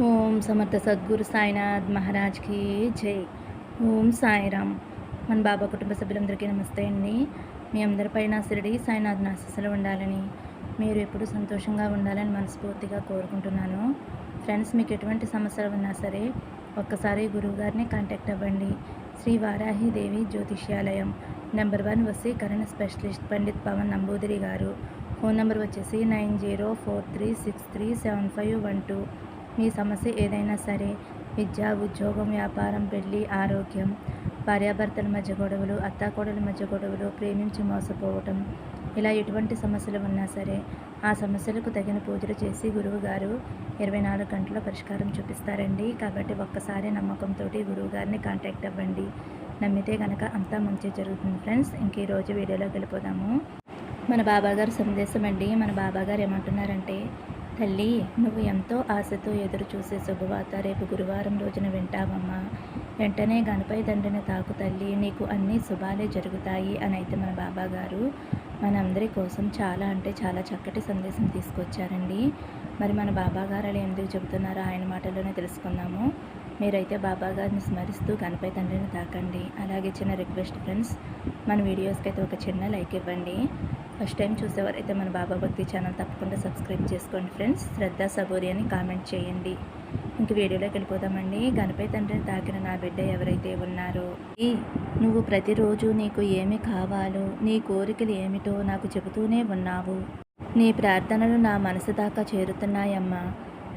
ఓం సమర్థ సద్గురు సాయినాథ్ మహారాజ్కి జై. ఓం సాయిరామ్. మన బాబా కుటుంబ సభ్యులందరికీ నమస్తే అండి. మీ అందరిపైన శిరడి సాయినాథ్ ఆశీస్సులు ఉండాలని మీరు ఎప్పుడు సంతోషంగా ఉండాలని మనస్ఫూర్తిగా కోరుకుంటున్నాను. ఫ్రెండ్స్ మీకు ఎటువంటి సమస్యలు ఉన్నా సరే ఒక్కసారి గురువు గారిని కాంటాక్ట్ అవ్వండి. శ్రీ వారాహి దేవి జ్యోతిష్యాలయం. నెంబర్ వన్ వసీకరణ స్పెషలిస్ట్ పండిత్ పవన్ నంబూదిరి గారు. ఫోన్ నెంబర్ వచ్చేసి nine zero four three six three seven five one two. మీ సమస్య ఏదైనా సరే విద్య ఉద్యోగం వ్యాపారం పెళ్ళి ఆరోగ్యం భార్యాభర్తల మధ్య గొడవలు అత్తాకోడల మధ్య గొడవలు ప్రేమించి మోసపోవటం ఇలా ఎటువంటి సమస్యలు ఉన్నా సరే ఆ సమస్యలకు తగిన పూజలు చేసి గురువు గారు ఇరవై నాలుగు గంటల పరిష్కారం చూపిస్తారండి. కాబట్టి ఒక్కసారి నమ్మకంతో గురువు గారిని కాంటాక్ట్ అవ్వండి. నమ్మితే కనుక అంతా మంచి జరుగుతుంది ఫ్రెండ్స్. ఇంక ఈరోజు వీడియోలో వెళ్ళిపోదాము. మన బాబాగారు సందేశం అండి. మన బాబాగారు ఏమంటున్నారంటే తల్లి నువ్వు ఎంతో ఆశతో ఎదురు చూసే శుభవార్త రేపు గురువారం రోజున వింటావమ్మా. వెంటనే గణపై తండ్రిని తాకు తల్లి నీకు అన్ని శుభాలే జరుగుతాయి అని అయితే మన బాబా గారు మనందరి కోసం చాలా అంటే చాలా చక్కటి సందేశం తీసుకొచ్చారండి. మరి మన బాబా గారు అలా ఎందుకు చెబుతున్నారో ఆయన మాటల్లోనే తెలుసుకుందాము. మీరైతే బాబా గారిని స్మరిస్తూ గణపై తండ్రిని తాకండి. అలాగే చిన్న రిక్వెస్ట్ ఫ్రెండ్స్ మన వీడియోస్కి అయితే ఒక చిన్న లైక్ ఇవ్వండి. ఫస్ట్ టైం చూసేవారైతే మన బాబా భక్తి ఛానల్ తప్పకుండా సబ్స్క్రైబ్ చేసుకోండి ఫ్రెండ్స్. శ్రద్ధ సబూరి అని కామెంట్ చేయండి. ఇంక వీడియోలోకి వెళ్ళిపోదామండి. గణపతి తండ్రిని తాకిన నా బిడ్డ ఎవరైతే ఉన్నారో ఈ నువ్వు ప్రతిరోజు నీకు ఏమి కావాలో నీ కోరికలు ఏమిటో నాకు చెబుతూనే ఉన్నావు. నీ ప్రార్థనలు నా మనసు దాకా చేరుతున్నాయమ్మా.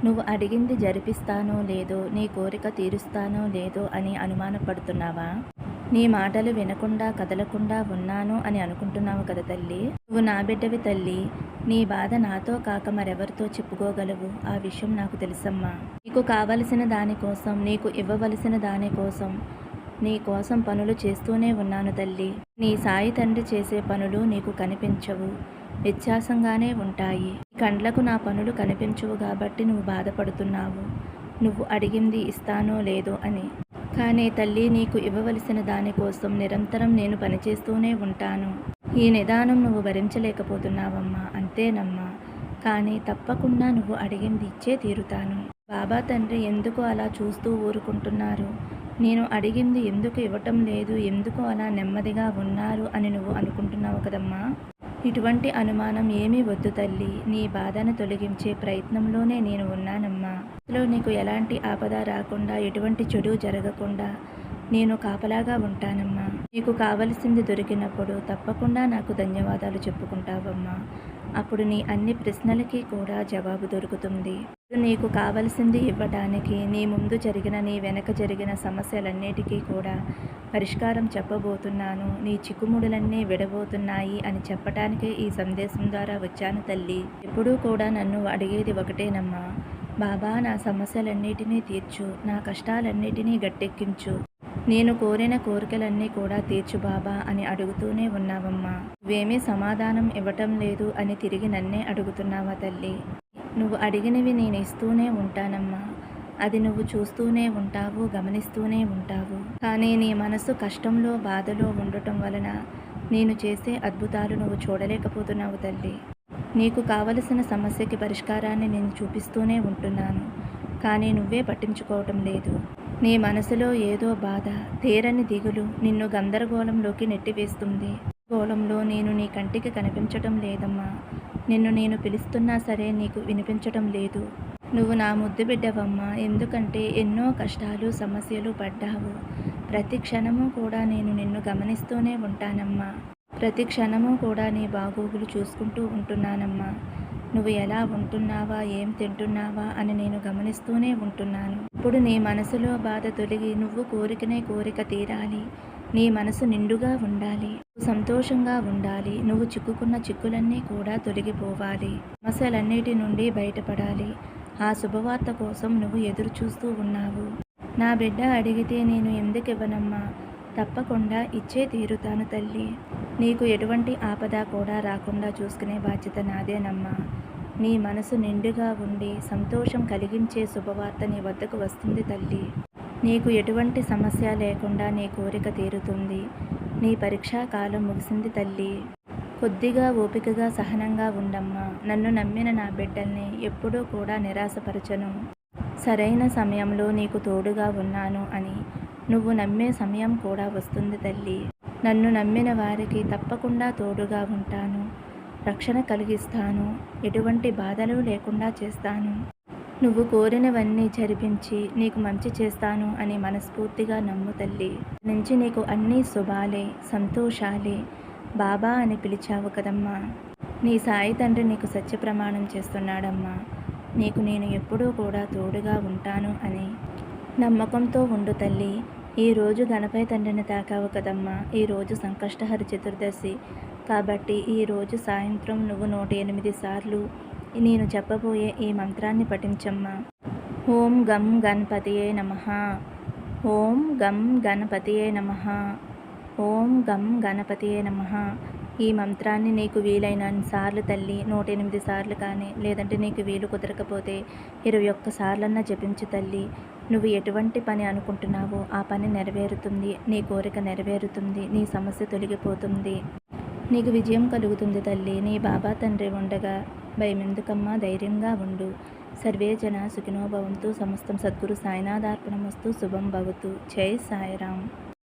నువ్వు అడిగింది జరిపిస్తానో లేదో నీ కోరిక తీరుస్తానో లేదో అని అనుమానపడుతున్నావా? నీ మాటలు వినకుండా కదలకుండా ఉన్నాను అని అనుకుంటున్నావు కదా తల్లి? నువ్వు నా బిడ్డవి తల్లి. నీ బాధ నాతో కాక మరెవరితో చెప్పుకోగలవు? ఆ విషయం నాకు తెలుసమ్మా. నీకు కావలసిన దానికోసం నీకు ఇవ్వవలసిన దానికోసం నీ కోసం పనులు చేస్తూనే ఉన్నాను తల్లి. నీ సాయి తండ్రి చేసే పనులు నీకు కనిపించవు. వ్యత్యాసంగానే ఉంటాయి. కండ్లకు నా పనులు కనిపించవు కాబట్టి నువ్వు బాధపడుతున్నావు. నువ్వు అడిగింది ఇస్తానో లేదో అని. కానీ తల్లి నీకు ఇవ్వవలసిన దానికోసం నిరంతరం నేను పనిచేస్తూనే ఉంటాను. ఈ నిదానం నువ్వు భరించలేకపోతున్నావమ్మా అంతేనమ్మా. కానీ తప్పకుండా నువ్వు అడిగింది ఇచ్చే తీరుతాను. బాబా తండ్రి ఎందుకు అలా చూస్తూ ఊరుకుంటున్నారు? నేను అడిగింది ఎందుకు ఇవ్వటం లేదు ఎందుకు అలా నెమ్మదిగా ఉన్నారు అని నువ్వు అనుకుంటున్నావు కదమ్మా? ఇటువంటి అనుమానం ఏమీ వద్దు తల్లి. నీ బాధను తొలగించే ప్రయత్నంలోనే నేను ఉన్నానమ్మా. ఇందులో నీకు ఎలాంటి ఆపద రాకుండా ఎటువంటి చెడు జరగకుండా నేను కాపలాగా ఉంటానమ్మా. నీకు కావలసింది దొరికినప్పుడు తప్పకుండా నాకు ధన్యవాదాలు చెప్పుకుంటావమ్మా. అప్పుడు నీ అన్ని ప్రశ్నలకి కూడా జవాబు దొరుకుతుంది. నీకు కావలసింది ఇవ్వటానికి నీ ముందు జరిగిన నీ వెనక జరిగిన సమస్యలన్నిటికీ కూడా పరిష్కారం చెప్పబోతున్నాను. నీ చిక్కుముడులన్నీ విడబోతున్నాయి అని చెప్పటానికే ఈ సందేశం ద్వారా వచ్చాను తల్లి. ఎప్పుడూ కూడా నన్ను అడిగేది ఒకటేనమ్మా. బాబా నా సమస్యలన్నిటినీ తీర్చు. నా కష్టాలన్నిటినీ గట్టెక్కించు. నేను కోరిన కోరికలన్నీ కూడా తీర్చు బాబా అని అడుగుతూనే ఉన్నావమ్మా. నువ్వేమీ సమాధానం ఇవ్వటం లేదు అని తిరిగి నన్నే అడుగుతున్నావా తల్లి? నువ్వు అడిగినవి నేను ఇస్తూనే ఉంటానమ్మా. అది నువ్వు చూస్తూనే ఉంటావు గమనిస్తూనే ఉంటావు. కానీ నీ మనసు కష్టంలో బాధలో ఉండటం వలన నేను చేసే అద్భుతాలు నువ్వు చూడలేకపోతున్నావు తల్లి. నీకు కావలసిన సమస్యకి పరిష్కారాన్ని నేను చూపిస్తూనే ఉంటున్నాను. కానీ నువ్వే పట్టించుకోవటం లేదు. నీ మనసులో ఏదో బాధ తీరని దిగులు నిన్ను గందరగోళంలోకి నెట్టివేస్తుంది. గోళంలో నేను నీ కంటికి కనిపించటం లేదమ్మా. నిన్ను నేను పిలుస్తున్నా సరే నీకు వినిపించటం లేదు. నువ్వు నా ముద్దు బిడ్డవమ్మా ఎందుకంటే ఎన్నో కష్టాలు సమస్యలు పడ్డావు. ప్రతి క్షణము కూడా నేను నిన్ను గమనిస్తూనే ఉంటానమ్మా. ప్రతి క్షణము కూడా నీ బాగోగులు చూసుకుంటూ ఉంటున్నానమ్మా. నువ్వు ఎలా ఉంటున్నావా ఏం తింటున్నావా అని నేను గమనిస్తూనే ఉంటున్నాను. ఇప్పుడు నీ మనసులో బాధ తొలగి నువ్వు కోరికనే కోరిక తీరాలి. నీ మనసు నిండుగా ఉండాలి సంతోషంగా ఉండాలి నువ్వు చిక్కుకున్న చిక్కులన్నీ కూడా తొలగిపోవాలి సమస్యలన్నిటి నుండి బయటపడాలి. ఆ శుభవార్త కోసం నువ్వు ఎదురు చూస్తూ ఉన్నావు. నా బిడ్డ అడిగితే నేను ఎందుకు ఇవ్వనమ్మా తప్పకుండా ఇచ్చే తీరుతాను తల్లి. నీకు ఎటువంటి ఆపద కూడా రాకుండా చూసుకునే బాధ్యత నాదేనమ్మా. నీ మనసు నిండుగా ఉండి సంతోషం కలిగించే శుభవార్త నీ వద్దకు వస్తుంది తల్లి. నీకు ఎటువంటి సమస్య లేకుండా నీ కోరిక తీరుతుంది. నీ పరీక్షా కాలం ముగిసింది తల్లి. కొద్దిగా ఓపికగా సహనంగా ఉండమ్మా. నన్ను నమ్మిన నా బిడ్డల్ని ఎప్పుడూ కూడా నిరాశపరచను. సరైన సమయంలో నీకు తోడుగా ఉన్నాను అని. నువ్వు నమ్మే సమయం కూడా వస్తుంది తల్లి. నన్ను నమ్మిన వారికి తప్పకుండా తోడుగా ఉంటాను. రక్షణ కలిగిస్తాను. ఎటువంటి బాధలు లేకుండా చేస్తాను. నువ్వు కోరినవన్నీ జరిపించి నీకు మంచి చేస్తాను అని మనస్ఫూర్తిగా నమ్ము తల్లి. నుంచి నీకు అన్నీ శుభాలే సంతోషాలే బాబా అని పిలిచావు కదమ్మా. నీ సాయి తండ్రి నీకు సత్య ప్రమాణం చేస్తున్నాడమ్మా. నీకు నేను ఎప్పుడూ కూడా తోడుగా ఉంటాను అని నమ్మకంతో ఉండు తల్లి. ఈరోజు గణపై తండ్రిని తాకావు కదమ్మా. ఈరోజు సంకష్టహరి చతుర్దశి. కాబట్టి ఈరోజు సాయంత్రం నువ్వు నూట ఎనిమిది సార్లు నేను చెప్పబోయే ఈ మంత్రాన్ని పఠించమ్మా. ఓం గం గణపతియే నమ. ఓం గం గణపతియే నమ. ఓం గం గణపతియే నమ. ఈ మంత్రాన్ని నీకు వీలైనన్ని సార్లు తల్లి నూట ఎనిమిది సార్లు కానీ లేదంటే నీకు వీలు కుదరకపోతే ఇరవై ఒక్క సార్లన్నా జపించు తల్లి. నువ్వు ఎటువంటి పని అనుకుంటున్నావో ఆ పని నెరవేరుతుంది నీ కోరిక నెరవేరుతుంది నీ సమస్య తొలగిపోతుంది. నీకు విజయం కలుగుతుంది తల్లి. నీ బాబా తండ్రి ఉండగా భయమెందుకమ్మా? ధైర్యంగా ఉండు. సర్వే జన సుఖినోభవంతు సమస్తం సద్గురు సాయినాథార్పణమస్తు. శుభం భవతు. జై సాయిరామ్.